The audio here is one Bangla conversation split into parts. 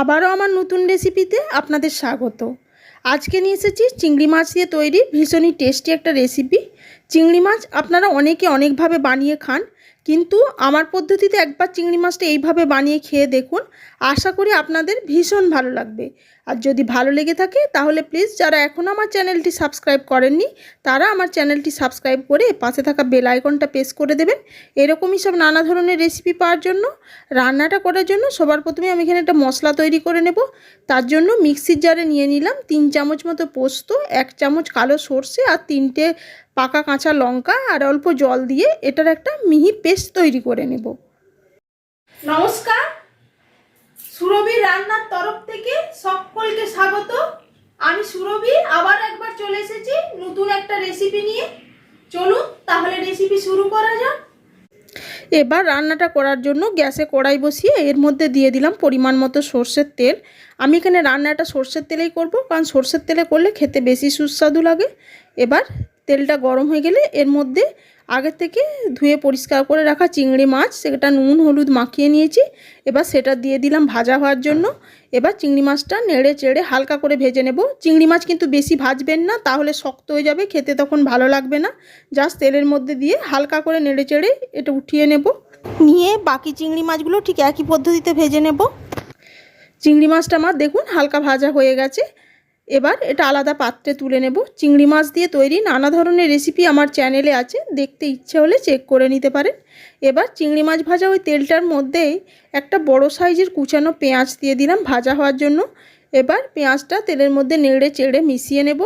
আবারও আমার নতুন রেসিপিতে আপনাদের স্বাগত। আজকে নিয়ে এসেছি চিংড়ি মাছ দিয়ে তৈরি ভীষণই টেস্টি একটা রেসিপি। চিংড়ি মাছ আপনারা অনেকে অনেকভাবে বানিয়ে খান কিন্তু আমার পদ্ধতিতে একবার চিংড়ি মাছটা এইভাবে বানিয়ে খেয়ে দেখুন। আশা করি আপনাদের ভীষণ ভালো লাগবে। আর যদি ভালো লেগে থাকে, তাহলে প্লিজ যারা এখনও আমার চ্যানেলটি সাবস্ক্রাইব করেননি, তারা আমার চ্যানেলটি সাবস্ক্রাইব করে পাশে থাকা বেল আইকনটা প্রেস করে দেবেন। এরকমই সব নানা ধরনের রেসিপি পাওয়ার জন্য, রান্নাটা করার জন্য সবার প্রথমে আমি এখানে একটা মশলা তৈরি করে নেব। তার জন্য মিক্সির জারে নিয়ে নিলাম তিন চামচ মতো পোস্ত, এক চামচ কালো সর্ষে আর তিনটে পাকা কাঁচা লঙ্কা আর অল্প জল দিয়ে এটার একটা মিহি পেস্ট তৈরি করে নেব। নমস্কার। সুরভির রান্নার তরফ থেকে সকলকে স্বাগত। আমি সুরভি আবার একবার চলে এসেছি নতুন একটা রেসিপি নিয়ে। চলুন তাহলে রেসিপি শুরু করা যাক। এবার রান্নাটা করার জন্য গ্যাসে কড়াই বসিয়ে এর মধ্যে দিয়ে দিলাম পরিমাণ মতো সর্ষের তেল। আমি এখানে রান্নাটা সর্ষের তেলেই করব কারণ সর্ষের তেলে করলে খেতে বেশি সুস্বাদু লাগে। এবার তেলটা গরম হয়ে গেলে এর মধ্যে আগে থেকে ধুয়ে পরিষ্কার করে রাখা চিংড়ি মাছ, সেটা নুন, হলুদ মাখিয়ে নিয়েছি। এবার সেটা দিয়ে দিলাম ভাজা হওয়ার জন্য। এবার চিংড়ি মাছটা নেড়ে চেড়ে হালকা করে ভেজে নেব। চিংড়ি মাছ কিন্তু বেশি ভাজবেন না, তাহলে শক্ত হয়ে যাবে, খেতে তখন ভালো লাগবে না। জাস্ট তেলের মধ্যে দিয়ে হালকা করে নেড়ে চেড়ে এটা উঠিয়ে নেব। নিয়ে বাকি চিংড়ি মাছগুলো ঠিক একই পদ্ধতিতে ভেজে নেব। চিংড়ি মাছটা আমার দেখুন হালকা ভাজা হয়ে গেছে। এবার এটা আলাদা পাত্রে তুলে নেব। চিংড়ি মাছ দিয়ে তৈরি নানা ধরনের রেসিপি আমার চ্যানেলে আছে। দেখতে ইচ্ছে হলে চেক করে নিতে পারেন। এবার চিংড়ি মাছ ভাজা ওই তেলটার মধ্যেই একটা বড় সাইজের কুচানো পেঁয়াজ দিয়ে দিলাম ভাজা হওয়ার জন্য। এবার পেঁয়াজটা তেলের মধ্যে নেড়ে চেড়ে মিশিয়ে নেব।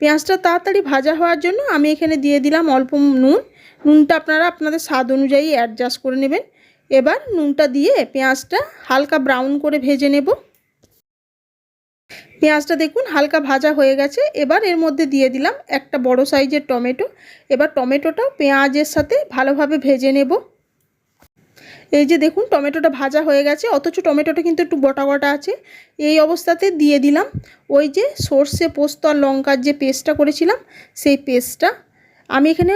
পেঁয়াজটা তাড়াতাড়ি ভাজা হওয়ার জন্য আমি এখানে দিয়ে দিলাম অল্প নুন। নুনটা আপনারা আপনাদের স্বাদ অনুযায়ী অ্যাডজাস্ট করে নেবেন। এবার নুনটা দিয়ে পেঁয়াজটা হালকা ব্রাউন করে ভেজে নেব। পেঁয়াজটা দেখুন, হালকা ভাজা হয়ে গেছে। এবার এর মধ্যে দিয়ে দিলাম একটা বড় সাইজের টমেটো। এবার টমেটোটাও পেঁয়াজের সাথে ভালোভাবে ভেজে নেব। এই যে দেখুন, টমেটোটা ভাজা হয়ে গেছে, অথচ টমেটোটা কিন্তু একটু গোটা গোটা আছে। এই অবস্থাতে দিয়ে দিলাম ওই যে সর্ষে পোস্ত আর লঙ্কার যে পেস্টটা করেছিলাম, সেই পেস্টটা। আমি এখানে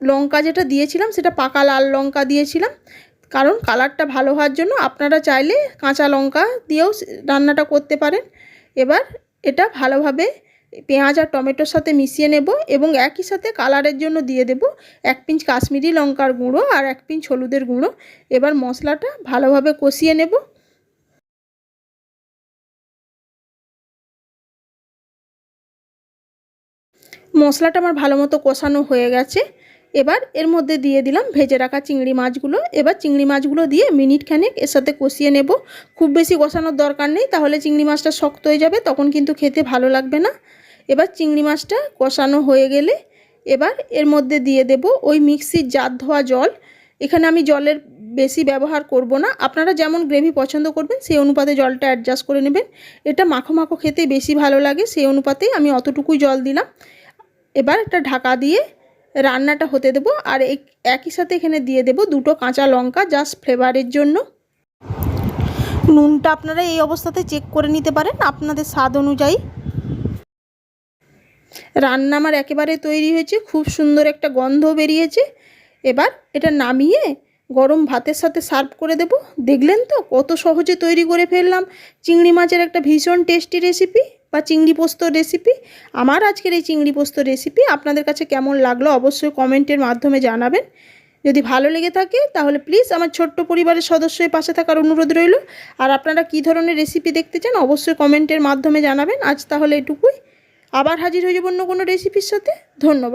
লঙ্কা যেটা দিয়েছিলাম, সেটা পাকা লাল লঙ্কা দিয়েছিলাম। কারণ কালারটা ভালো হওয়ার জন্য আপনারা চাইলে কাঁচা লঙ্কা দিয়েও রান্নাটা করতে পারেন। এবার এটা ভালোভাবে পেঁয়াজ আর টমেটোর সাথে মিশিয়ে নেব এবং একই সাথে কালারের জন্য দিয়ে দেব এক পিঞ্চ কাশ্মীরি লঙ্কার গুঁড়ো আর এক পিঞ্চ হলুদের গুঁড়ো। এবার মশলাটা ভালোভাবে কষিয়ে নেব। মশলাটা আমার ভালো মতো কষানো হয়ে গেছে। এবার এর মধ্যে দিয়ে দিলাম ভেজে রাখা চিংড়ি মাছগুলো। এবার চিংড়ি মাছগুলো দিয়ে মিনিট খানেক এর সাথে কষিয়ে নেব। খুব বেশি কষানোর দরকার নেই, তাহলে চিংড়ি মাছটা শক্ত হয়ে যাবে, তখন কিন্তু খেতে ভালো লাগবে না। এবার চিংড়ি মাছটা কষানো হয়ে গেলে এবার এর মধ্যে দিয়ে দেব ওই মিক্সির জাত ধোয়া জল। এখানে আমি জলের বেশি ব্যবহার করব না, আপনারা যেমন গ্রেভি পছন্দ করবেন সেই অনুপাতে জলটা অ্যাডজাস্ট করে নেবেন। এটা মাখো মাখো খেতে বেশি ভালো লাগে, সেই অনুপাতেই আমি অতটুকুই জল দিলাম। এবার একটা ঢাকা দিয়ে রান্নাটা হতে দেবো আর একই সাথে এখানে দিয়ে দেবো দুটো কাঁচা লঙ্কা জাস্ট ফ্লেভারের জন্য। নুনটা আপনারা এই অবস্থাতে চেক করে নিতে পারেন আপনাদের স্বাদ অনুযায়ী। রান্না আমার একেবারে তৈরি হয়েছে, খুব সুন্দর একটা গন্ধ বেরিয়েছে। এবার এটা নামিয়ে গরম ভাতের সাথে সার্ভ করে দেব। দেখলেন তো কত সহজে তৈরি করে ফেললাম। চিংড়ি মাছের একটা ভীষণ টেস্টি রেসিপি বা চিংড়ি পোস্ত রেসিপি আমার আজকের এই চিংড়ি পোস্ত রেসিপি আপনাদের কাছে কেমন লাগল অবশ্যই কমেন্টের মাধ্যমে জানাবেন। যদি ভালো লেগে থাকে, তাহলে প্লিজ আমার ছোট্ট পরিবারের সদস্যের পাশে থাকার অনুরোধ রইল। আর আপনারা কি ধরনের রেসিপি দেখতে চান, অবশ্যই কমেন্টের মাধ্যমে জানাবেন। আজ তাহলে এটুকুই। আবার হাজির হয়ে যাব অন্য কোনো রেসিপির সাথে। ধন্যবাদ।